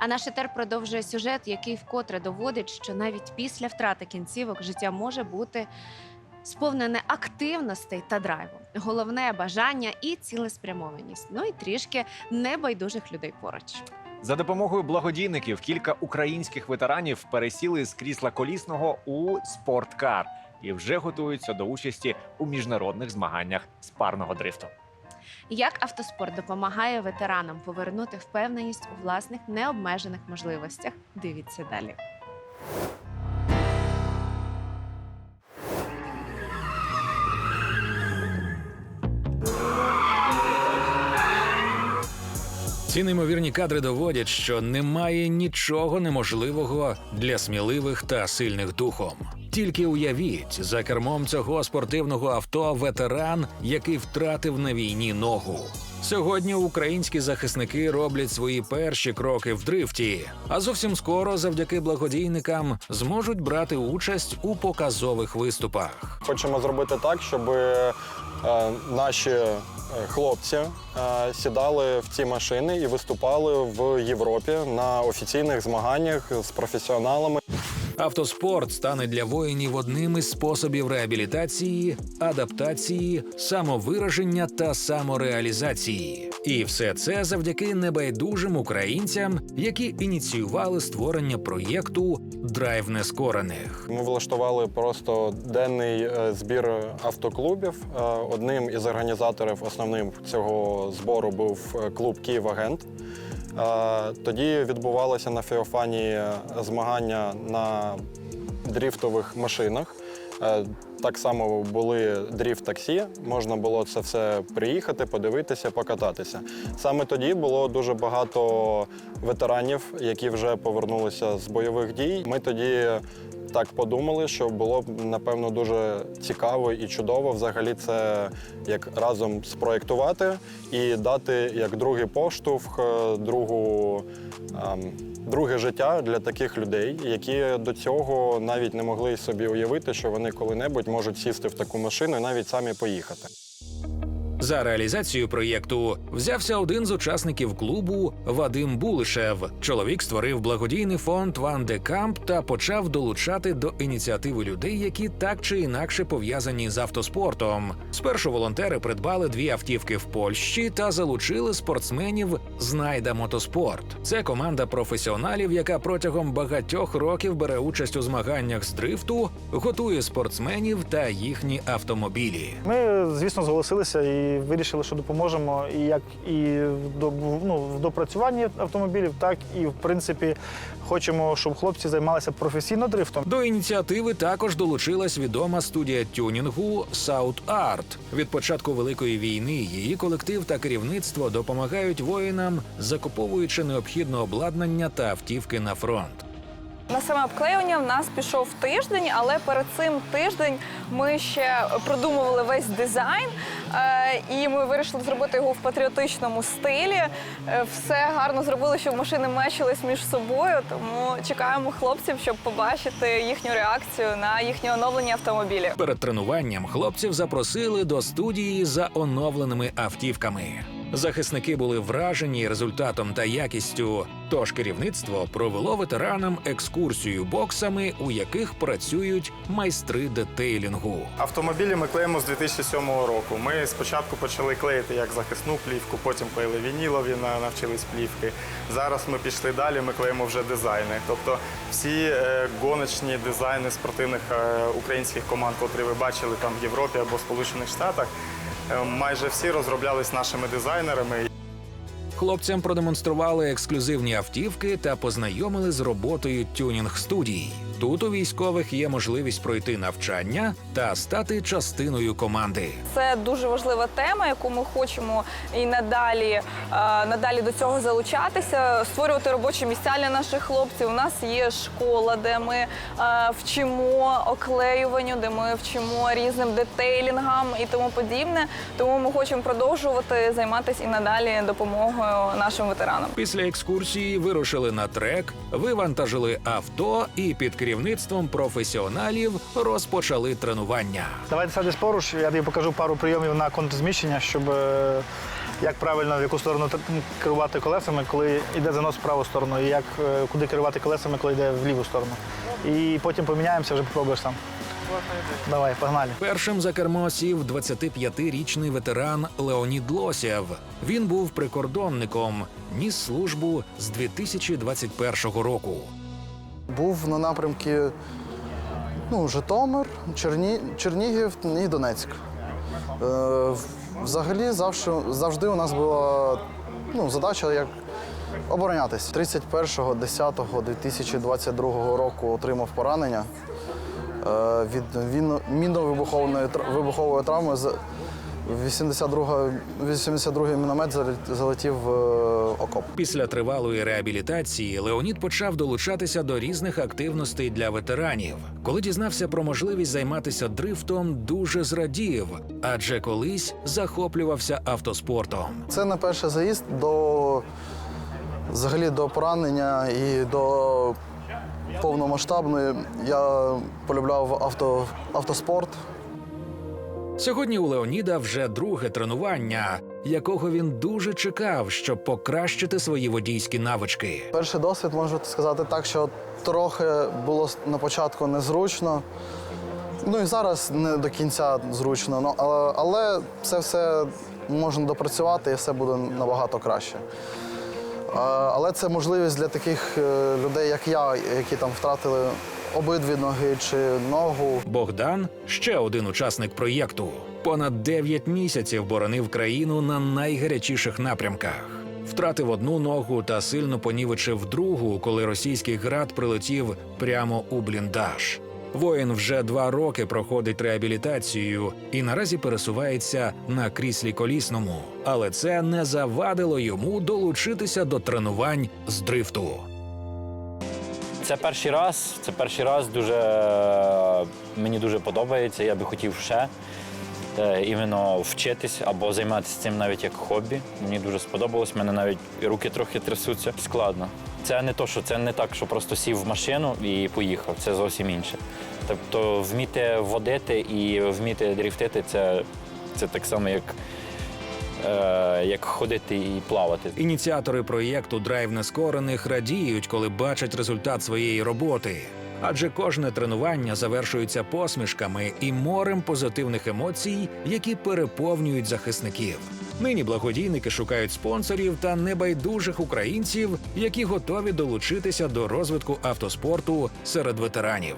А наш етер продовжує сюжет, який вкотре доводить, що навіть після втрати кінцівок життя може бути сповнене активностей та драйву. Головне бажання і цілеспрямованість. Ну і трішки небайдужих людей поруч. За допомогою благодійників кілька українських ветеранів пересіли з крісла колісного у спорткар і вже готуються до участі у міжнародних змаганнях з парного дрифту. Як автоспорт допомагає ветеранам повернути впевненість у власних необмежених можливостях? Дивіться далі. Ці неймовірні кадри доводять, що немає нічого неможливого для сміливих та сильних духом. Тільки уявіть, за кермом цього спортивного авто ветеран, який втратив на війні ногу. Сьогодні українські захисники роблять свої перші кроки в дрифті, а зовсім скоро, завдяки благодійникам, зможуть брати участь у показових виступах. Хочемо зробити так, щоб наші е, хлопці е, сідали в ці машини і виступали в Європі на офіційних змаганнях з професіоналами. Автоспорт стане для воїнів одним із способів реабілітації, адаптації, самовираження та самореалізації. І все це завдяки небайдужим українцям, які ініціювали створення проєкту Драйв нескорених. Ми влаштували просто денний е, збір автоклубів. Е, Одним із організаторів основним цього збору був е, клуб Київ-Агент. Тоді відбувалося на Феофанії змагання на дріфтових машинах. Е, Так само були дріфт-таксі, можна було це все приїхати, подивитися, покататися. Саме тоді було дуже багато ветеранів, які вже повернулися з бойових дій. Ми тоді так подумали, що було б напевно дуже цікаво і чудово взагалі це як разом спроєктувати і дати як другий поштовх, е, другу. ем, Друге життя для таких людей, які до цього навіть не могли собі уявити, що вони коли-небудь можуть сісти в таку машину і навіть самі поїхати. За реалізацію проєкту взявся один з учасників клубу Вадим Булишев. Чоловік створив благодійний фонд Ван де Камп та почав долучати до ініціативи людей, які так чи інакше пов'язані з автоспортом. Спершу волонтери придбали дві автівки в Польщі та залучили спортсменів Знайда Мотоспорт. Це команда професіоналів, яка протягом багатьох років бере участь у змаганнях з дрифту, готує спортсменів та їхні автомобілі. Ми, звісно, зголосилися і вирішили, що допоможемо і як і ну, в допрацюванні автомобілів, так і в принципі хочемо, щоб хлопці займалися професійно дрифтом. До ініціативи також долучилась відома студія тюнінгу South Art. Від початку великої війни її колектив та керівництво допомагають воїнам, закуповуючи необхідне обладнання та автівки на фронт. На саме обклеювання в нас пішов тиждень, але перед цим тиждень ми ще продумували весь дизайн, е, і ми вирішили зробити його в патріотичному стилі. Е, Все гарно зробили, щоб машини мечились між собою. Тому чекаємо хлопців, щоб побачити їхню реакцію на їхні оновлені автомобілі. Перед тренуванням хлопців запросили до студії за оновленими автівками. Захисники були вражені результатом та якістю. Тож керівництво провело ветеранам екскурсію боксами, у яких працюють майстри детейлінгу. Автомобілі ми клеїмо з 2007 року. Ми спочатку почали клеїти як захисну плівку, потім клеїли вінілові, на- навчились плівки. Зараз ми пішли далі, ми клеїмо вже дизайни. Тобто всі е, гоночні дизайни спортивних е, українських команд, котрі ви бачили там в Європі або Сполучених Штатах, майже всі розроблялись нашими дизайнерами. Хлопцям продемонстрували ексклюзивні автівки та познайомили з роботою тюнінг студій. Тут у військових є можливість пройти навчання та стати частиною команди. Це дуже важлива тема, яку ми хочемо і надалі, е, надалі до цього залучатися, створювати робочі місця для наших хлопців. У нас є школа, де ми е, вчимо оклеюванню, де ми вчимо різним детейлінгам і тому подібне. Тому ми хочемо продовжувати займатися і надалі допомогою нашим ветеранам. Після екскурсії вирушили на трек, вивантажили авто і під керівництвом професіоналів розпочали тренування. Давайте садись поруч, я тобі покажу пару прийомів на контрзміщення, щоб е, як правильно в яку сторону керувати колесами, коли йде занос в праву сторону, і як е, куди керувати колесами, коли йде в ліву сторону. І потім поміняємося, вже попробуєш сам. Давай, погнали. Першим за кермо сів 25-річний ветеран Леонід Лосєв. Він був прикордонником, ніс службу з 2021 року. Був на напрямки ну, Житомир, Черні... Чернігів і Донецьк. Е, взагалі завжди, завжди у нас була ну, задача як оборонятись. 31.10.2022 року отримав поранення від він- мінно-вибухової тр- вибухової травми. з 82 82-й міномет залет- залетів в е, окоп. Після тривалої реабілітації Леонід почав долучатися до різних активностей для ветеранів. Коли дізнався про можливість займатися дрифтом, дуже зрадів, адже колись захоплювався автоспортом. Це не перший заїзд до взагалі до поранення і до повномасштабної. Я полюбляв авто, автоспорт. Сьогодні у Леоніда вже друге тренування, якого він дуже чекав, щоб покращити свої водійські навички. Перший досвід можу сказати так, що трохи було на початку незручно. Ну і зараз не до кінця зручно. Ну, але, але це все можна допрацювати і все буде набагато краще. Але це можливість для таких е, людей, як я, які там втратили обидві ноги чи ногу. Богдан ще один учасник проєкту. Понад 9 місяців боронив країну на найгарячіших напрямках. Втратив одну ногу та сильно понівечив другу, коли російський град прилетів прямо у бліндаж. Воїн вже два роки проходить реабілітацію і наразі пересувається на кріслі колісному, але це не завадило йому долучитися до тренувань з дрифту. Це перший раз. Це перший раз дуже мені дуже подобається. Я би хотів ще іменно вчитись або займатися цим навіть як хобі. Мені дуже сподобалось. Мене навіть руки трохи трясуться. Складно. Це не то, що це не так, що просто сів в машину і поїхав. Це зовсім інше. Тобто, вміти водити і вміти дріфтити це, це так само, як, е, як ходити і плавати. Ініціатори проєкту Драйв нескорених радіють, коли бачать результат своєї роботи. Адже кожне тренування завершується посмішками і морем позитивних емоцій, які переповнюють захисників. Нині благодійники шукають спонсорів та небайдужих українців, які готові долучитися до розвитку автоспорту серед ветеранів.